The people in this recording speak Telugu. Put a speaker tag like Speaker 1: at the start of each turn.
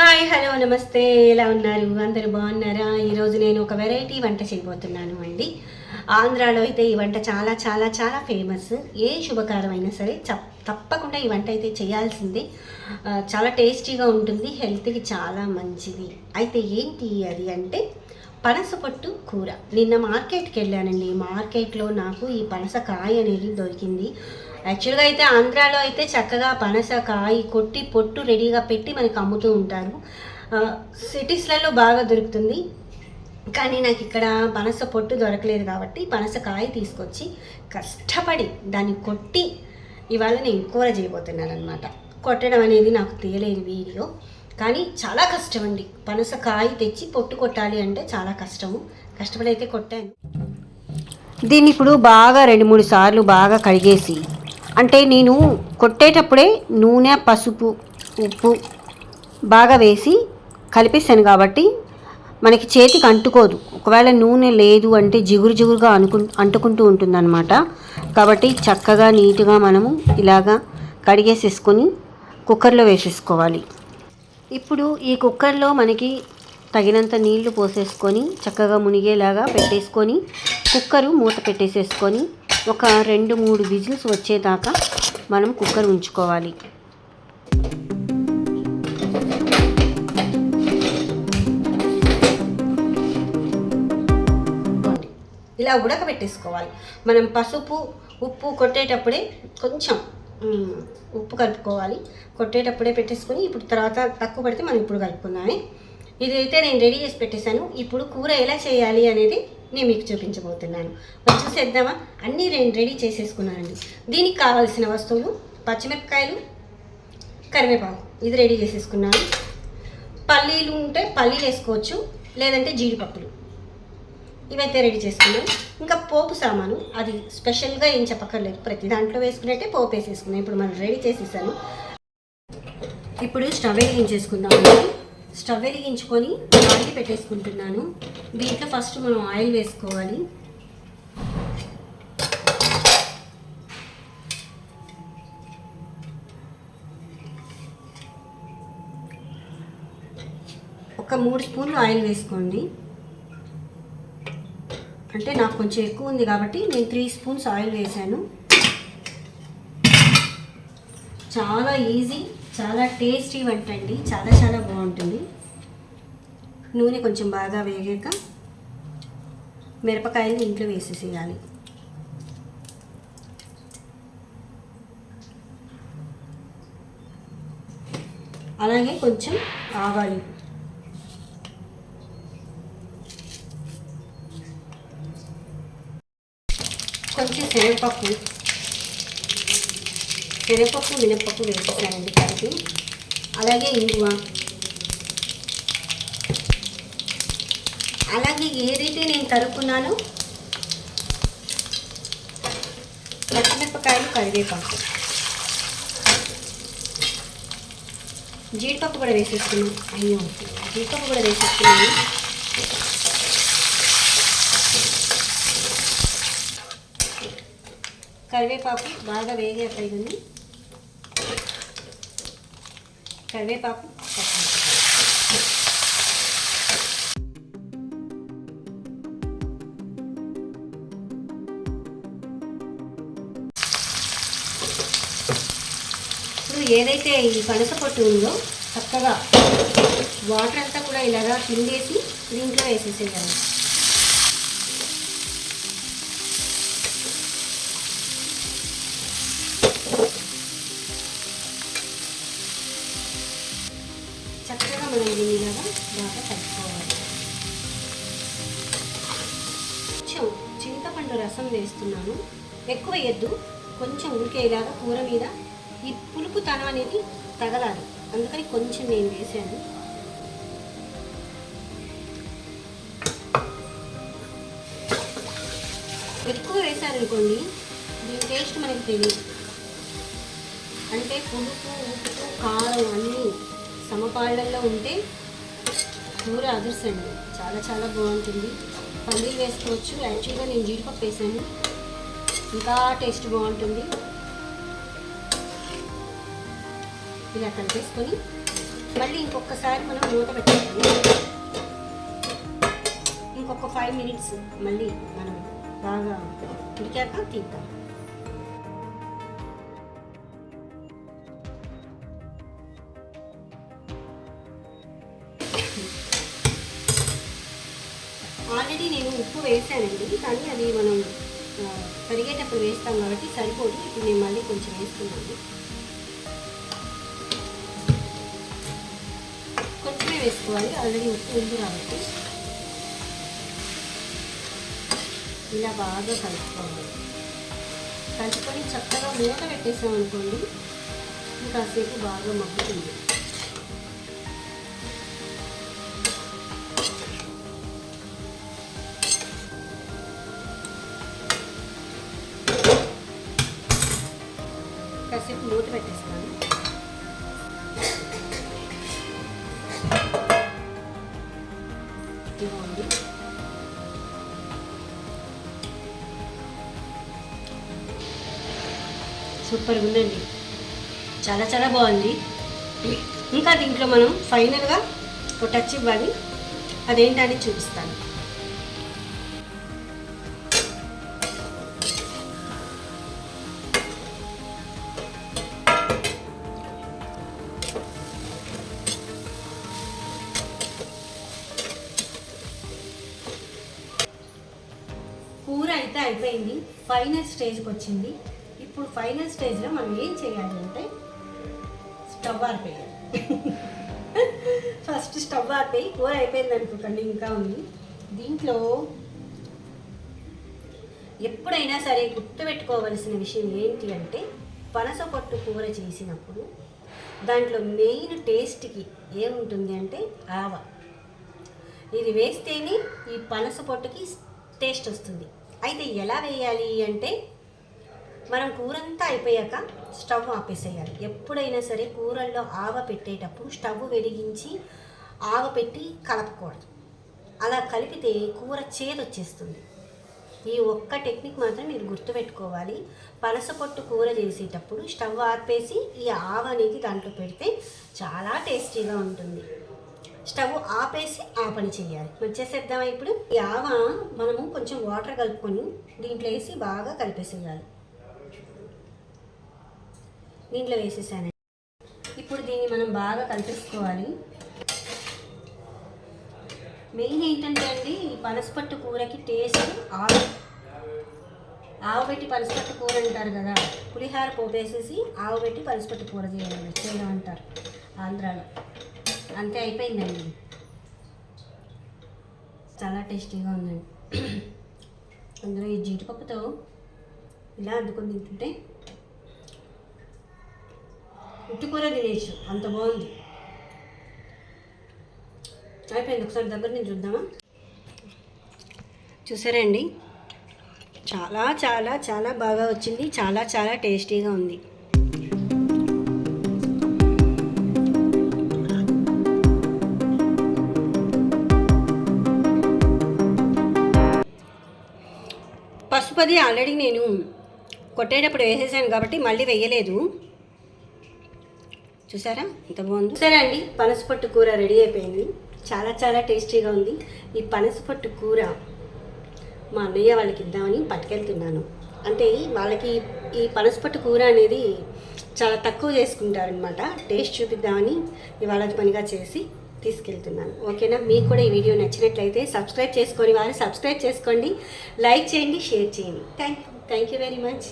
Speaker 1: హాయ్ హలో నమస్తే. ఎలా ఉన్నారు? అందరూ బాగున్నారా? ఈరోజు నేను ఒక వెరైటీ వంట చేయబోతున్నాను అండి. ఆంధ్రాలో అయితే ఈ వంట చాలా చాలా చాలా ఫేమస్. ఏ శుభకారం అయినా సరే చప్ తప్పకుండా ఈ వంట అయితే చేయాల్సిందే. చాలా టేస్టీగా ఉంటుంది హెల్త్కి చాలా మంచిది. అయితే ఏంటి అది అంటే పనస పొట్టు కూర. నిన్న మార్కెట్కి వెళ్ళానండి. మార్కెట్లో నాకు ఈ పనస కాయ అనేది దొరికింది. యాక్చువల్గా అయితే ఆంధ్రాలో అయితే చక్కగా పనస కాయ కొట్టి పొట్టు రెడీగా పెట్టి మనకి అమ్ముతూ ఉంటారు. సిటీస్లలో బాగా దొరుకుతుంది. కానీ నాకు ఇక్కడ పనస పొట్టు దొరకలేదు కాబట్టి పనస కాయ తీసుకొచ్చి కష్టపడి దాన్ని కొట్టి ఇవాళ నేను కూర చేయబోతున్నాను అనమాట కొట్టడం అనేది నాకు తీయలేదు వీడియో. కానీ చాలా కష్టం అండి. పనస కాయ తెచ్చి పొట్టు కొట్టాలి అంటే చాలా కష్టము. కష్టపడి అయితే కొట్టాను. దీన్ని ఇప్పుడు బాగా రెండు మూడు సార్లు బాగా కడిగేసి అంటే నేను కొట్టేటప్పుడే నూనె పసుపు ఉప్పు బాగా వేసి కలిపేసాను కాబట్టి మనకి చేతికి అంటుకోదు. ఒకవేళ నూనె లేదు అంటే జిగురు జిగురుగా అనుకు అంటుకుంటూ ఉంటుందన్నమాట. కాబట్టి చక్కగా నీట్గా మనము ఇలాగా కడిగేసేసుకొని కుక్కర్లో వేసేసుకోవాలి. ఇప్పుడు ఈ కుక్కర్లో మనకి తగినంత నీళ్ళు పోసేసుకొని చక్కగా మునిగేలాగా పెట్టేసుకొని కుక్కరు మూత పెట్టేసేసుకొని ఒక రెండు మూడు విజిల్స్ వచ్చేదాకా మనం కుక్కర్ ఉంచుకోవాలి. ఇలా ఉడకబెట్టేసుకోవాలి. మనం పసుపు ఉప్పు కొట్టేటప్పుడే కొంచెం ఉప్పు కలుపుకోవాలి. కొట్టేటప్పుడే పెట్టేసుకొని ఇప్పుడు తర్వాత తక్కువ పడితే మనం ఇప్పుడు కలుపుకుందామే. ఇది అయితే నేను రెడీ చేసి పెట్టేశాను. ఇప్పుడు కూర ఎలా చేయాలి అనేది నేను మీకు చూపించబోతున్నాను. వచ్చేసేద్దామా అన్నీ రెండు రెడీ చేసేసుకున్నానండి. దీనికి కావాల్సిన వస్తువులు పచ్చిమిరపకాయలు కరివేపాకు. ఇది రెడీ చేసేసుకున్నాను. పల్లీలు ఉంటే పల్లీలు వేసుకోవచ్చు లేదంటే జీడిపప్పులు. ఇవైతే రెడీ చేసుకున్నాం ఇంకా పోపు సామాను అది స్పెషల్గా ఏం చెప్పక్కర్లేదు. ప్రతి దాంట్లో వేసుకున్నట్టే పోపు వేసేసుకున్నాం ఇప్పుడు మనం రెడీ చేసేసాను. ఇప్పుడు స్టవ్ వెలిగించేసుకుందాము స్టవ్ వెలిగించుకొని ఆయిల్ పెట్టేసుకుంటున్నాను. దీంట్లో ఫస్ట్ మనం ఆయిల్ వేసుకోవాలి. ఒక మూడు స్పూన్లు ఆయిల్ వేసుకోండి. అంటే నాకు కొంచెం ఎక్కువ ఉంది కాబట్టి నేను త్రీ స్పూన్స్ ఆయిల్ వేసాను చాలా ఈజీ. చాలా టేస్టీ వంట అండి చాలా చాలా బాగుంటుంది. నూనె కొంచెం బాగా వేగాక మిరపకాయలు ఇంట్లో వేసేసేయాలి. అలాగే కొంచెం ఆవాలు. కొంచెం శనగపప్పు. శనగపప్పు మినప్పప్పు వేసేసానండి కలిపి. అలాగే ఇంగువ. అలాగే ఏదైతే నేను తరుక్కున్నానో పచ్చిమిరపకాయలు కరివేపాకు. జీడిపప్పు కూడా వేసేసుకున్నాను. అయ్యో జీడిపప్పు కూడా వేసేస్తున్నాను కరివేపాకు బాగా వేగేటైంది కరివేపాకు పచ్చిమిరపకాయలు. ఇప్పుడు ఏదైతే ఈ పనస పొట్టు ఉందో చక్కగా వాటర్ అంతా కూడా ఇలాగా పిండేసి దీంట్లో వేసేసేయాలి చింతపండు రసం వేస్తున్నాను. ఎక్కువ వేయద్దు కొంచెం ఉడికేలాగా కూర మీద ఈ పులుపుతనం అనేది తగలాలి. అందుకని కొంచెం నేను వేసాను ఎక్కువ వేశారనుకోండి దీని టేస్ట్ మనకి తెలియదు. అంటే పులుపు ఉప్పు కారం అన్నీ సమపాళ్ళల్లో ఉంటే కూర అదర్సండి చాలా చాలా బాగుంటుంది. పల్లీలు వేసుకోవచ్చు. యాక్చువల్గా నేను జీడిపప్పు వేసాను. ఇంకా టేస్ట్ బాగుంటుంది. ఇలా కలిపేసుకొని మళ్ళీ ఇంకొకసారి మనం మూత పెట్టాలి ఇంకొక ఫైవ్ మినిట్స్ మళ్ళీ మనం బాగా ఉడికాక తింటాం ఉప్పు వేసానండి కానీ అది మనం కరిగేటప్పుడు వేస్తాం కాబట్టి సరిపోదు. ఇప్పుడు నేను మళ్ళీ కొంచెం వేస్తున్నాను. కొంచెమే వేసుకోవాలి. ఆల్రెడీ ఉప్పు ఉంది కాబట్టి. ఇలా బాగా కలుపుకోవాలి. కలుపుకొని చక్కగా మూత పెట్టేసాం అనుకోండి కాసేపు బాగా మగ్గుతుంది. మూత పెట్టేస్తాను. ఇదిగోండి. ఉందండి. చాలా చాలా బాగుంది. ఇంకా దీంట్లో మనం ఫైనల్గా ఒక టచ్ ఇవ్వాలి. అదేంటని చూపిస్తాను. కూర అయితే అయిపోయింది. ఫైనల్ స్టేజ్కి వచ్చింది. ఇప్పుడు ఫైనల్ స్టేజ్లో మనం ఏం చేయాలి అంటే స్టవ్ ఆర్పేయాలి. ఫస్ట్ స్టవ్ ఆర్పేయి కూర అయిపోయింది అనుకోకండి ఇంకా ఉంది. దీంట్లో ఎప్పుడైనా సరే గుర్తుపెట్టుకోవలసిన విషయం ఏంటి అంటే పనస పొట్టు కూర చేసినప్పుడు దాంట్లో మెయిన్ టేస్ట్కి ఏముంటుంది అంటే ఆవ. ఇది వేస్తేనే ఈ పనస పొట్టుకి టేస్ట్ వస్తుంది. అయితే ఎలా వేయాలి అంటే మనం కూరంతా అయిపోయాక స్టవ్ ఆపేసేయాలి. ఎప్పుడైనా సరే కూరల్లో ఆవ పెట్టేటప్పుడు స్టవ్ వెలిగించి ఆవ పెట్టి కలపకూడదు. అలా కలిపితే కూర చేదొచ్చేస్తుంది. ఈ ఒక్క టెక్నిక్ మాత్రం మీరు గుర్తుపెట్టుకోవాలి. పనస పొట్టు కూర చేసేటప్పుడు స్టవ్ ఆపేసి ఈ ఆవ అనేది దాంట్లో పెడితే చాలా టేస్టీగా ఉంటుంది. స్టవ్ ఆపేసి ఆ పని చేయాలి. మరి చేసేద్దామా ఇప్పుడు? ఈ ఆవ మనము కొంచెం వాటర్ కలుపుకొని దీంట్లో వేసి బాగా కలిపేసేయాలి. దీంట్లో వేసేసాను. ఇప్పుడు దీన్ని మనం బాగా కలిపేసుకోవాలి. మెయిన్ ఏంటంటే అండి ఈ పనసపట్టు కూరకి టేస్ట్ ఆవు. ఆవబెట్టి పనసపట్టు కూర అంటారు కదా పులిహార పోపేసేసి ఆవుబెట్టి పనసపట్టు కూర చేయాలి. చేయడం అంటారు ఆంధ్రాలో. అంతే అయిపోయిందండి. చాలా టేస్టీగా ఉందండి. అందులో ఈ జీడిపప్పుతో ఇలా అద్దుకొని తింటుంటే ఉట్టు కూర తినేయచ్చు అంత బాగుంది. అయిపోయింది. ఒకసారి దగ్గర నుంచి చూద్దామా? చూసారా అండి చాలా చాలా చాలా బాగా వచ్చింది. చాలా చాలా టేస్టీగా ఉంది. పసుపది ఆల్రెడీ నేను కొట్టేటప్పుడు వేసేసాను కాబట్టి మళ్ళీ వేయలేదు. చూసారా? ఎంత బాగుంది. సరే అండి పనసపట్టు కూర రెడీ అయిపోయింది. చాలా చాలా టేస్టీగా ఉంది. ఈ పనసపట్టు కూర మా అన్నయ్య వాళ్ళకి ఇద్దామని పట్టుకెళ్తున్నాను. అంటే వాళ్ళకి ఈ పనసపట్టు కూర అనేది చాలా తక్కువ చేసుకుంటారనమాట టేస్ట్ చూపిద్దామని ఇవాళ పనిగా చేసి తీసుకెళ్తున్నాను. ఓకేనా? మీకు కూడా ఈ వీడియో నచ్చినట్లయితే సబ్స్క్రైబ్ చేసుకొని వారు సబ్స్క్రైబ్ చేసుకోండి. లైక్ చేయండి షేర్ చేయండి. Thank you. Thank you very much.